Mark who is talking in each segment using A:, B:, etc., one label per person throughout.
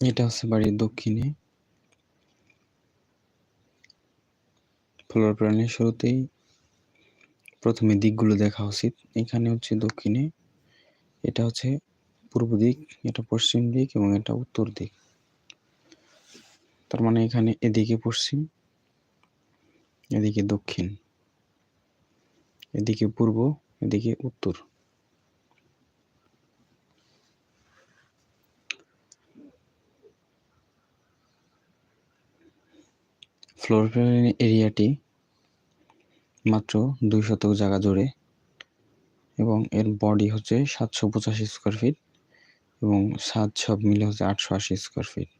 A: এটা হচ্ছে বাড়ির দক্ষিণে। ফ্লোর প্ল্যানের শুরুতেই প্রথমে দিকগুলো দেখা উচিত। এখানে হচ্ছে দক্ষিণে, এটা হচ্ছে পূর্ব দিক, এটা পশ্চিম দিক এবং এটা উত্তর দিক। তার মানে এখানে এদিকে পশ্চিম, এদিকে দক্ষিণ, এদিকে পূর্ব, এদিকে উত্তর। ফ্লোর প্ল্যানিং এরিয়াটি মাত্র দুই শতক জায়গা জুড়ে এবং এর বডি হচ্ছে সাতশো পঁচাশি স্কোয়ার ফিট এবং সাত সব মিলে হচ্ছে আটশো আশি স্কোয়ার ফিট।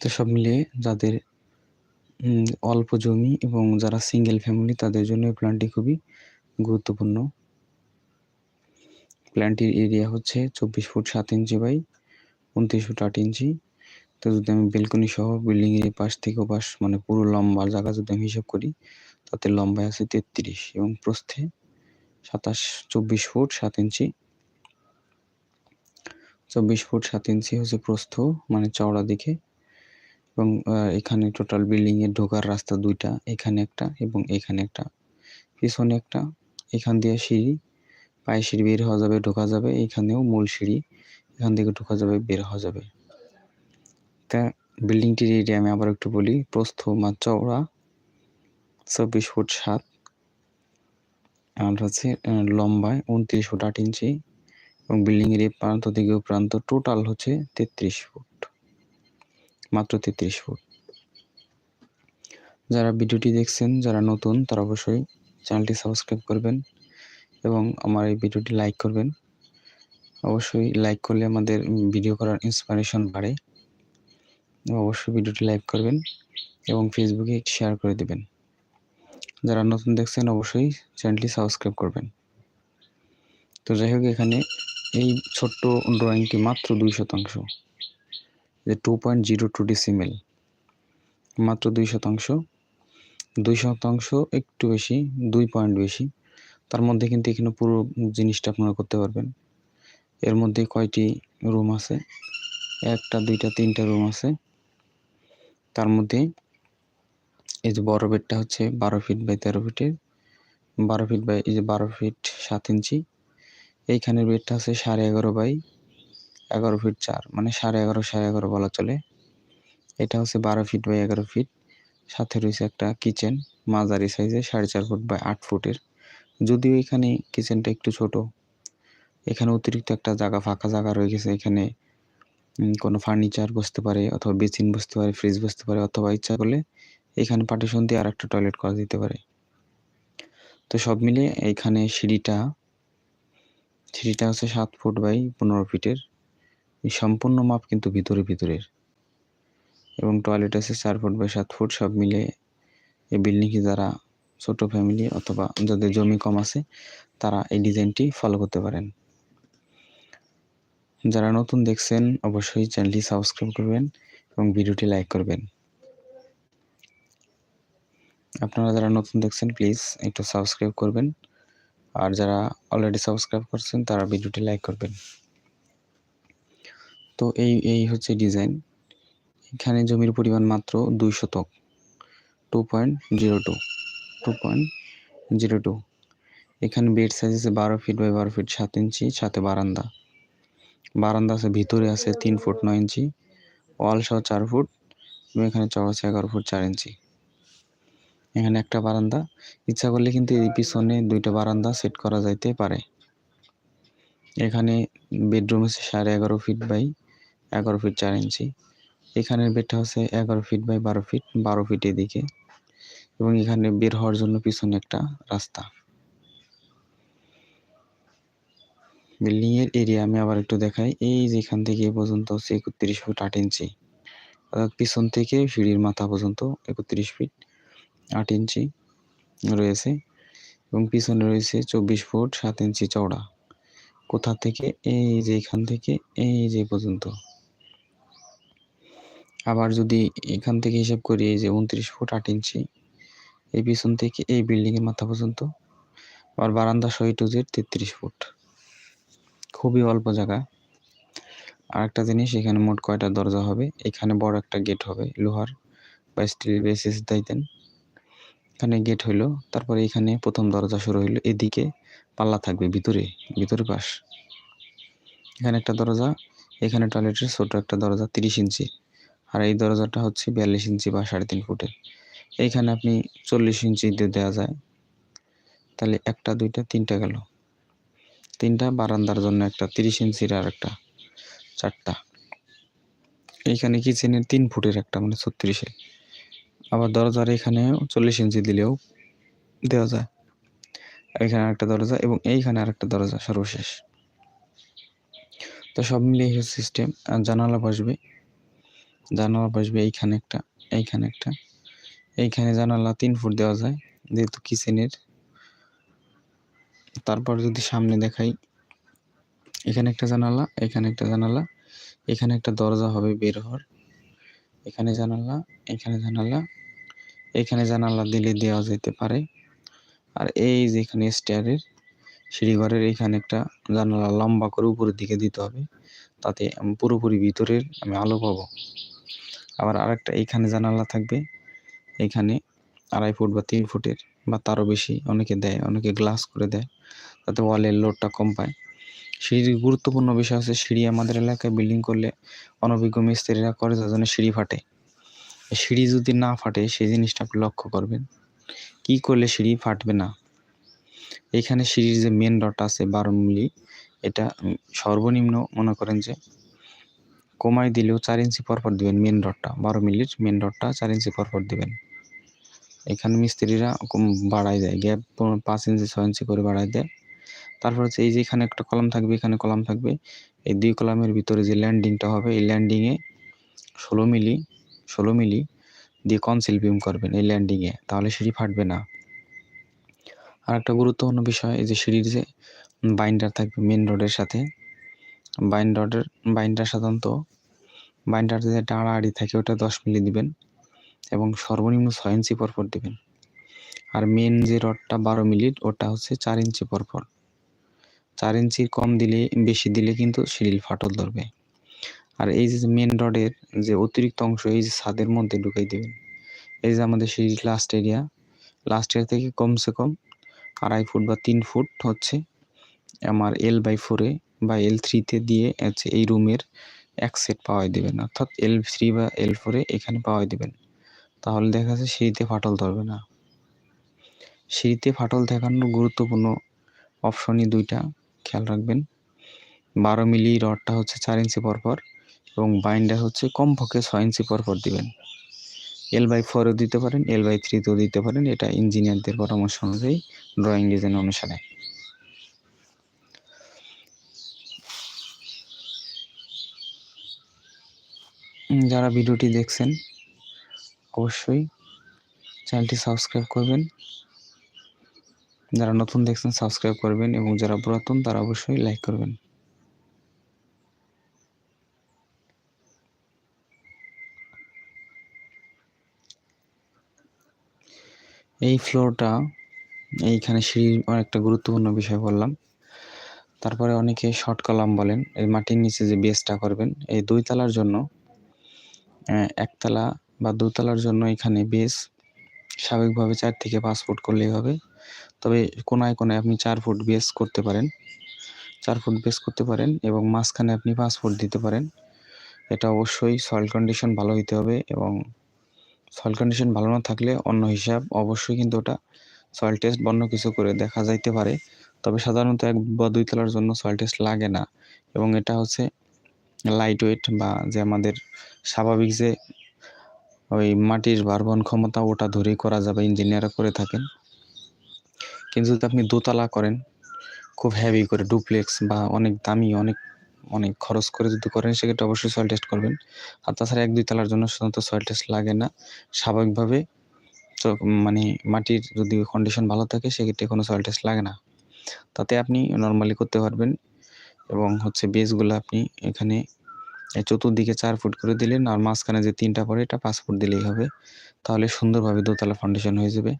A: তো সব মিলিয়ে যাদের অল্প জমি এবং যারা সিঙ্গেল ফ্যামিলি তাদের জন্য এই প্ল্যানটি খুবই গুরুত্বপূর্ণ। প্ল্যানটির এরিয়া হচ্ছে চব্বিশ ফুট সাত ইঞ্চি বাই উনত্রিশ ফুট আট ইঞ্চি। তো যদি আমি বেলকনি সহ বিল্ডিং এর পাশ থেকে পাশ মানে পুরো লম্বা জায়গা যদি আমি হিসাব করি, তাতে লম্বায় আছে তেত্রিশ এবং প্রস্থে সাতাশ, চব্বিশ ফুট সাত ইঞ্চি। চব্বিশ ফুট সাত ইঞ্চি হচ্ছে প্রস্থ মানে চওড়া দিকে। এবং এখানে টোটাল বিল্ডিং এর ঢোকার রাস্তা দুইটা, এখানে একটা এবং এখানে একটা। পিছনে একটা, এখান দিয়ে সিঁড়ি, পায়ে সিঁড়ি বের হওয়া যাবে, ঢোকা যাবে, এখানেও মূল সিঁড়ি, এখান থেকে ঢোকা যাবে, বের হওয়া যাবে। তা বিল্ডিংটির এরিয়া আমি আবার একটু বলি, প্রস্থ মা চওড়া চব্বিশ ফুট সাত, আর হচ্ছে লম্বায় উনত্রিশ ফুট আট ইঞ্চি এবং বিল্ডিং এর এই প্রান্ত থেকে প্রান্ত টোটাল হচ্ছে তেত্রিশ ফুট। মাত্র তেত্রিশ ফুট। যারা ভিডিওটি দেখছেন, যারা নতুন, তারা অবশ্যই চ্যানেলটি সাবস্ক্রাইব করবেন এবং আমার এই ভিডিওটি লাইক করবেন। অবশ্যই লাইক করলে আমাদের ভিডিও করার ইন্সপিরেশন বাড়ে। অবশ্যই ভিডিওটি লাইক করবেন এবং ফেসবুকে শেয়ার করে দেবেন। যারা নতুন দেখছেন, অবশ্যই চ্যানেলটি সাবস্ক্রাইব করবেন। তো যাই হোক, এখানে এই ছোট্ট ড্রয়িংটি মাত্র দুই শতাংশ। যে two point zero two decimal মাত্র দুই শতাংশ। দুই শতাংশ একটু বেশি, দুই পয়েন্ট বেশি। তার মধ্যে কিন্তু এখানে পুরো জিনিসটা আপনারা করতে পারবেন। এর মধ্যে কয়টি রুম আছে? একটা, দুইটা, তিনটা রুম আছে। তার মধ্যে এই যে বড় বেডটা হচ্ছে বারো ফিট বাই তেরো ফিটের বারো ফিট বাই এই যে বারো ফিট সাত ইঞ্চি এইখানের বেডটা আছে সাড়ে এগারো বাই এগারো ফিট চার মানে সাড়ে এগারো সাড়ে এগারো বলা চলে। এটা হচ্ছে বারো ফিট বাই এগারো ফিট সাথে রয়েছে একটা কিচেন মাঝারি সাইজে সাড়ে চার ফুট বাই আট ফুটের যদিও এখানে কিচেনটা একটু ছোট, এখানে অতিরিক্ত একটা জায়গা, ফাঁকা জায়গা রয়ে গেছে। এখানে কোনো ফার্নিচার বসতে পারে অথবা বেসিন বসতে পারে ফ্রিজ বসতে পারে অথবা ইচ্ছা করলে এখানে পার্টিশন দিয়ে আর একটা টয়লেট করা যেতে পারে। তো সব মিলিয়ে এইখানে সিঁড়িটা সিঁড়িটা হচ্ছে সাত ফুট বাই পনেরো ফিটের এই সম্পূর্ণ মাপ কিন্তু ভিতরে ভিতরের। এবং টয়লেট আছে চার ফুট বা সাত ফুট সব মিলে এই বিল্ডিংটি যারা ছোট ফ্যামিলি অথবা যাদের জমি কম আছে, তারা এই ডিজাইনটি ফলো করতে পারেন। যারা নতুন দেখছেন, অবশ্যই চ্যানেলটি সাবস্ক্রাইব করবেন এবং ভিডিওটি লাইক করবেন। আপনারা যারা নতুন দেখছেন প্লিজ একটু সাবস্ক্রাইব করবেন। আর যারা অলরেডি সাবস্ক্রাইব করছেন, তারা ভিডিওটি লাইক করবেন। তো এই এই হচ্ছে ডিজাইন। এখানে জমির পরিমাণ মাত্র দুই শতক two point zero two two point zero two এখানে বেড সাইজ আছে বারো ফিট বাই বারো ফিট সাত ইঞ্চি, সাথে বারান্দা। বারান্দা আছে, ভিতরে আছে তিন ফুট নয় ইঞ্চি ওয়াল সহ চার ফুট এবং এখানে চড় এগারো ফুট চার ইঞ্চি। এখানে একটা বারান্দা। ইচ্ছা করলে কিন্তু এই পিছনে দুইটা বারান্দা সেট করা যাইতে পারে। এখানে বেডরুম আছে সাড়ে এগারো ফিট বাই এগারো ফিট চার ইঞ্চি। এখানের বেডটা হচ্ছে এগারো ফিট বাই বারো ফিট বারো ফিট এদিকে। এবং এখানে বের হওয়ার জন্য পিছনে একটা রাস্তা। বিল্ডিং এর এরিয়া আমি আবার একটু দেখাই। এই যেখান থেকে এ পর্যন্ত হচ্ছে একত্রিশ ফুট আট ইঞ্চি। অর্থাৎ পিছন থেকে সিঁড়ির মাথা পর্যন্ত একত্রিশ ফিট আট ইঞ্চি রয়েছে। এবং পিছনে রয়েছে চব্বিশ ফুট সাত ইঞ্চি চওড়া। কোথা থেকে? এই যে এখান থেকে, এই যে পর্যন্ত। আবার যদি এখান থেকে হিসাব করি এই যে উনত্রিশ ফুট আট ইঞ্চি, এই পিছন থেকে এই বিল্ডিং এর মাথা পর্যন্ত, আবার বারান্দা সহ টু জেড তেত্রিশ ফুট। খুবই অল্প জায়গা। আর একটা জিনিস, এখানে মোট কয়টা দরজা হবে? এখানে বড় একটা গেট হবে, লোহার বা স্টিল বেসিস দিতেন। এখানে গেট হইল, তারপরে এখানে প্রথম দরজা শুরু হইল, এদিকে পাল্লা থাকবে ভিতরে ভিতরে পাশ। এখানে একটা দরজা, এখানে টয়লেটের ছোট একটা দরজা, তিরিশ ইঞ্চি। আর এই দরজাটা হচ্ছে বিয়াল্লিশ ইঞ্চি বা সাড়ে তিন ফুটের। এইখানে আপনি চল্লিশ ইঞ্চি দিয়ে দেওয়া যায়। তাহলে একটা, দুইটা, তিনটা গেল। তিনটা বারান্দার জন্য একটা, তিরিশ ইঞ্চির আর একটা, চারটা। এইখানে কিচেনের তিন ফুটের একটা মানে ছত্রিশে। আবার দরজার এখানে চল্লিশ ইঞ্চি দিলেও দেওয়া যায়। এখানে আরেকটা দরজা এবং এইখানে আরেকটা দরজা সর্বশেষ। তো সব মিলিয়ে সিস্টেম জানালা বসবে। জানালা বসবে এইখানে একটা এইখানে একটা। এইখানে জানালা তিন ফুট দেওয়া যায়, যেহেতু কিচেনের তারপর যদি সামনে দেখাই, এখানে একটা জানালা, এখানে একটা জানালা, এখানে একটা দরজা হবে বের হওয়ার। এখানে জানালা এখানে জানালা এখানে জানালা দিলে দেওয়া যেতে পারে। আর এই যে এখানে স্টেয়ারের, সিঁড়িঘরের এখানে একটা জানালা লম্বা করে উপরের দিকে দিতে হবে। তাতে আমি পুরোপুরি ভিতরের আমি আলো পাবো। আবার আরেকটা এইখানে জানালা থাকবে। এইখানে আড়াই ফুট বা তিন ফুটের বা তারও বেশি অনেকে দেয়, অনেকে গ্লাস করে দেয়, তাতে ওয়ালের লোডটা কম পায়। সিঁড়ির গুরুত্বপূর্ণ বিষয় হচ্ছে সিঁড়ি আমাদের এলাকায় বিল্ডিং করলে অনভিজ্ঞ মিস্ত্রিরা করে যার জন্য সিঁড়ি ফাটে। সিঁড়ি যদি না ফাটে সেই জিনিসটা আপনি লক্ষ্য করবেন। কি করলে সিঁড়ি ফাটবে না? এখানে সিঁড়ির যে মেন রড আছে বারো মিলি, এটা সর্বনিম্ন মনে করেন যে কমাই দিলেও চার ইঞ্চি পরপর দিবেন মেন রডটা। বারো মিলির মেন রডটা চার ইঞ্চি পরপর দিবেন। এখানে মিস্ত্রিরা বাড়াই দেয় গ্যাপ পাঁচ ইঞ্চি, ছয় ইঞ্চি করে বাড়াই দেয়। তারপর হচ্ছে এই যে এখানে একটা কলাম থাকবে, এখানে কলাম থাকবে। এই দুই কলামের ভিতরে যে ল্যান্ডিংটা হবে, এই ল্যান্ডিংয়ে ষোলো মিলি ষোলো মিলি দিয়ে কনসিল বিম করবেন এই ল্যান্ডিংয়ে তাহলে সিঁড়ি ফাটবে না। আর একটা গুরুত্বপূর্ণ বিষয়, এই যে সিঁড়ির যে বাইন্ডার থাকবে মেন রোডের সাথে বাইন রডের বাইন্ডার সাধারণত বাইন্ডার যে আড়াআড়ি থাকে ওটা দশ মিলি দিবেন এবং সর্বনিম্ন ছয় ইঞ্চি পরপর দিবেন। আর মেন যে রডটা বারো মিলির ওটা হচ্ছে চার ইঞ্চি পরপর। চার ইঞ্চির কম দিলে, বেশি দিলে কিন্তু সিঁড়ির ফাটল ধরবে। আর এই যে মেন রডের যে অতিরিক্ত অংশ, এই যে ছাদের মধ্যে ঢুকাই দেবেন। এই যে আমাদের সিঁড়ির লাস্ট এরিয়া লাস্ট এরিয়া থেকে কমসে কম আড়াই ফুট বা তিন ফুট হচ্ছে। আমার এল বাই ফোরে বা এল থ্রিতে দিয়ে হচ্ছে এই রুমের এক সেট পাওয়াই দেবেন। অর্থাৎ এল থ্রি বা এল ফোরে এখানে পাওয়াই দেবেন। তাহলে দেখা যাচ্ছে সিঁড়িতে ফাটল ধরবে না। সিঁড়িতে ফাটল দেখানোর গুরুত্বপূর্ণ অপশনই দুইটা, খেয়াল রাখবেন। বারো মিলি রডটা হচ্ছে চার ইঞ্চি পরপর এবং বাইন্ডার হচ্ছে কমপক্ষে ছয় ইঞ্চি পরপর দিবেন। এল বাই ফোরও দিতে পারেন এল বাই থ্রিতেও দিতে পারেন। এটা ইঞ্জিনিয়ারদের পরামর্শ অনুযায়ী ড্রয়িং ডিজাইন অনুসারে। যারা ভিডিওটি দেখছেন, অবশ্যই চ্যানেলটি সাবস্ক্রাইব করবেন। যারা নতুন দেখছেন, সাবস্ক্রাইব করবেন এবং যারা পুরাতন, তারা অবশ্যই লাইক করবেন। এই ফ্লোরটা, এইখানে সিঁড়ির অনেকটা গুরুত্বপূর্ণ বিষয় বললাম। তারপরে অনেকে শর্ট কলাম বলেন, এই মাটির নিচে যে বেসটা করবেন, এই দুই তলার জন্য একতলা বা দুতলার জন্য এখানে বেস স্বাভাবিকভাবে চার থেকে পাঁচ ফুট করলেই হবে। তবে কোনায় কোনায় আপনি চার ফুট বেস করতে পারেন। চার ফুট বেস করতে পারেন এবং মাঝখানে আপনি পাঁচ ফুট দিতে পারেন। এটা অবশ্যই সয়েল কন্ডিশন ভালো হইতে হবে এবং সয়েল কন্ডিশন ভালো না থাকলে অন্য হিসাব অবশ্যই কিন্তু ওটা সয়েল টেস্ট বন্য কিছু করে দেখা যাইতে পারে। তবে সাধারণত এক বা দুই তলার জন্য সয়েল টেস্ট লাগে না এবং এটা হচ্ছে লাইট ওয়েট বা যে আমাদের স্বাভাবিক যে ওই মাটির ভারবহন ক্ষমতা, ওটা ধরেই করা যাবে ইঞ্জিনিয়াররা করে থাকেন। কিন্তু যদি আপনি দোতলা করেন, খুব হ্যাভি করে ডুপ্লেক্স বা অনেক দামি, অনেক অনেক খরচ করে যদি করেন, সেক্ষেত্রে অবশ্যই সয়েল টেস্ট করবেন। আর তাছাড়া এক দুই তলার জন্য সাধারণত সয়েল টেস্ট লাগে না। স্বাভাবিকভাবে মানে মাটির যদি কন্ডিশন ভালো থাকে, সেক্ষেত্রে কোনো সয়েল টেস্ট লাগে না। তাতে আপনি নর্মালি করতে পারবেন এবং হচ্ছে বেসগুলো আপনি এখানে চতুর্দিকে চার ফুট করে দিলেন আর মাঝখানে যে তিনটা পড়ে, এটা পাঁচ ফুট দিলেই হবে। তাহলে সুন্দরভাবে দোতলা ফাউন্ডেশন হয়ে যাবে।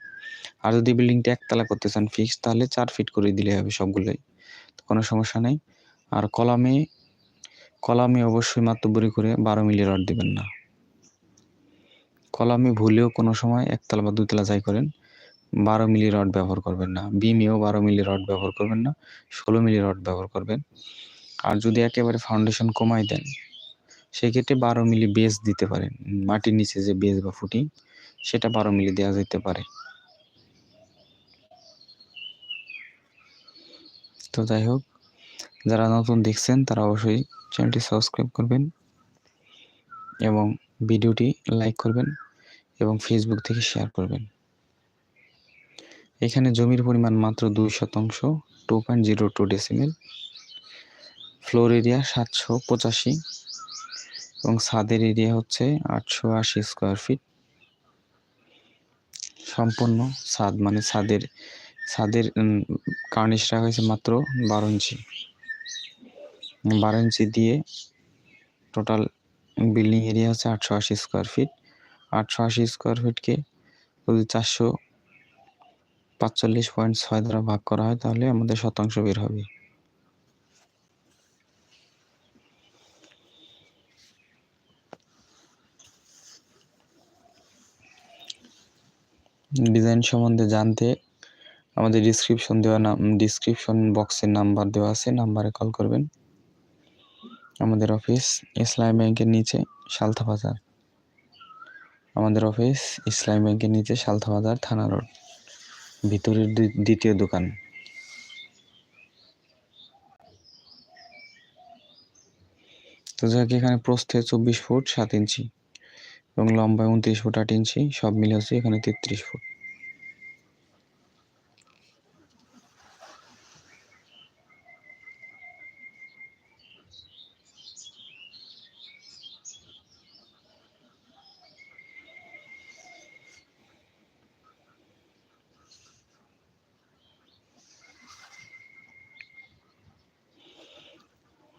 A: আর যদি বিল্ডিংটা একতলা করতে চান ফিক্স তাহলে চার ফিট করে দিলে হবে সবগুলোই। কোনো সমস্যা নেই। আর কলামে কলামে অবশ্যই মাত্রবরি করে বারো মিলি রড দেবেন না। কলামে ভুলেও কোনো সময় একতলা বা দুতলা যাই করেন। বারো মিলি রড ব্যবহার করবেন না। বিমেও বারো মিলি রড ব্যবহার করবেন না, ষোলো মিলি রড ব্যবহার করবেন। আর যদি একেবারে ফাউন্ডেশন কমাই দেন, সেক্ষেত্রে বারো মিলি বেস দিতে পারেন। মাটির নিচে যে বেস বা ফুটিং সেটা বারো মিলি দেওয়া যেতে পারে। তো যাই হোক, যারা নতুন দেখছেন, তারা অবশ্যই চ্যানেলটি সাবস্ক্রাইব করবেন এবং ভিডিওটি লাইক করবেন এবং ফেসবুক থেকে শেয়ার করবেন। এখানে জমির পরিমাণ মাত্র দুই শতাংশ two point zero two decimal floor area সাতশো পঁচাশি এবং ছাদের এরিয়া হচ্ছে আটশো আশি স্কোয়ার ফিট সম্পূর্ণ ছাদ মানে ছাদের ছাদের কার্নিশ রাখা হয়েছে মাত্র বারো ইঞ্চি। বারো ইঞ্চি দিয়ে টোটাল বিল্ডিং এরিয়া হচ্ছে আটশো আশি স্কোয়ার ফিট আটশো আশি স্কোয়ার ফিটকে যদি চারশো পাঁচচল্লিশ পয়েন্ট ছয় দ্বারা ভাগ করা হয়, তাহলে আমাদের শতাংশ বের হবে। ডিজাইন সম্বন্ধে জানতে আমাদের ডিসক্রিপশন দেওয়া নাম ডিসক্রিপশন বক্সের নাম্বার দেওয়া আছে, নাম্বারে কল করবেন। আমাদের অফিস ইসলাম ব্যাংকের নিচে সালথা বাজার। আমাদের অফিস ইসলাম ব্যাংকের নিচে সালথা বাজার, থানা রোড ভিতরের দ্বিতীয় দোকান। তো যাক এখানে প্রস্থে চব্বিশ ফুট সাত ইঞ্চি এবং লম্বায় উনত্রিশ ফুট আট ইঞ্চি, সব মিলে হচ্ছে এখানে তেত্রিশ ফুট।